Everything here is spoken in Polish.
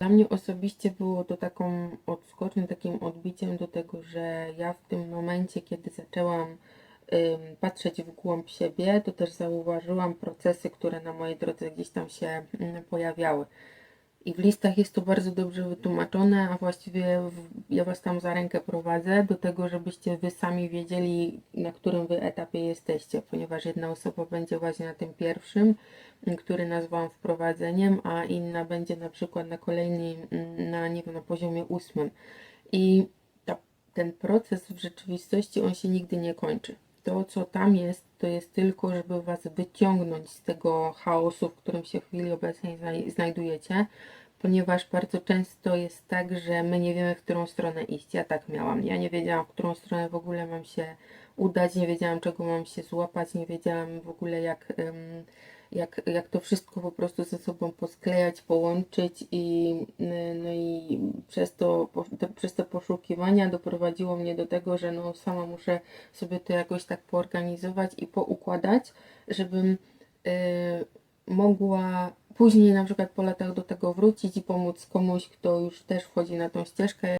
Dla mnie osobiście było to taką odskocznią, takim odbiciem do tego, że ja w tym momencie, kiedy zaczęłam patrzeć w głąb siebie, to też zauważyłam procesy, które na mojej drodze gdzieś tam się mm, pojawiały. I w listach jest to bardzo dobrze wytłumaczone, a właściwie ja Was tam za rękę prowadzę do tego, żebyście Wy sami wiedzieli, na którym Wy etapie jesteście, ponieważ jedna osoba będzie właśnie na tym pierwszym, m, który nazwałam wprowadzeniem, a inna będzie na przykład na kolejnym, m, na, nie wiem, na poziomie ósmym. I ta, ten proces w rzeczywistości, on się nigdy nie kończy. To, co tam jest, to jest tylko, żeby Was wyciągnąć z tego chaosu, w którym się w chwili obecnej znaj- znajdujecie, ponieważ bardzo często jest tak, że my nie wiemy, w którą stronę iść. Ja tak miałam. Ja nie wiedziałam, w którą stronę w ogóle mam się udać, nie wiedziałam, czego mam się złapać, nie wiedziałam w ogóle, jak, jak, jak to wszystko po prostu ze sobą posklejać, połączyć i, no i przez to, te, przez te poszukiwania doprowadziło mnie do tego, że no sama muszę sobie to jakoś tak poorganizować i poukładać, żebym y, mogła później na przykład po latach do tego wrócić i pomóc komuś, kto już też wchodzi na tą ścieżkę.